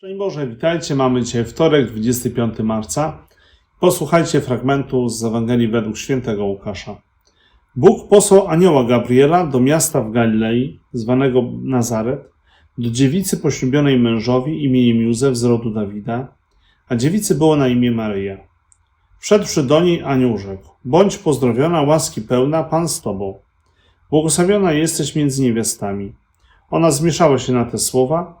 Szczęść Boże, witajcie. Mamy dzisiaj wtorek, 25 marca. Posłuchajcie fragmentu z Ewangelii według świętego Łukasza. Bóg posłał anioła Gabriela do miasta w Galilei, zwanego Nazaret, do dziewicy poślubionej mężowi imieniem Józef z rodu Dawida, a dziewicy było na imię Maryja. Wszedłszy do niej anioł rzekł, bądź pozdrowiona, łaski pełna, Pan z Tobą. Błogosławiona jesteś między niewiastami. Ona zmieszała się na te słowa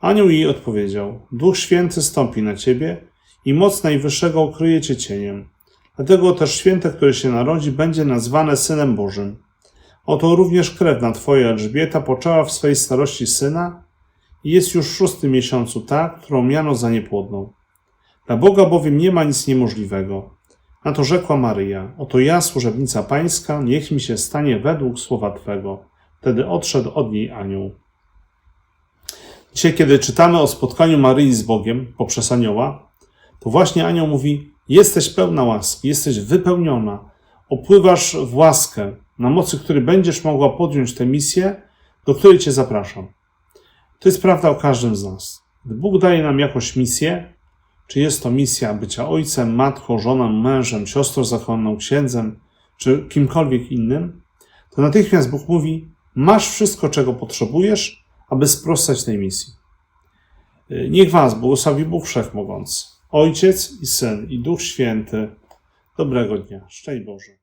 Anioł jej odpowiedział, Duch Święty stąpi na ciebie i moc Najwyższego okryje cię cieniem. Dlatego też święte, które się narodzi, będzie nazwane Synem Bożym. Oto również krewna twoja Elżbieta poczęła w swej starości syna i jest już w szóstym miesiącu ta, którą miano za niepłodną. Dla Boga bowiem nie ma nic niemożliwego. Na to rzekła Maryja, oto ja, służebnica pańska, niech mi się stanie według słowa Twego. Wtedy odszedł od niej anioł. Dzisiaj, kiedy czytamy o spotkaniu Maryi z Bogiem poprzez anioła, to właśnie anioł mówi: Jesteś pełna łaski, jesteś wypełniona, opływasz w łaskę, na mocy której będziesz mogła podjąć tę misję, do której Cię zapraszam. To jest prawda o każdym z nas. Gdy Bóg daje nam jakąś misję, czy jest to misja bycia ojcem, matką, żoną, mężem, siostrą zakonną, księdzem, czy kimkolwiek innym, to natychmiast Bóg mówi: Masz wszystko, czego potrzebujesz, aby sprostać tej misji. Niech Was błogosławi Bóg Wszechmogący, Ojciec i Syn i Duch Święty. Dobrego dnia. Szczęść Boże.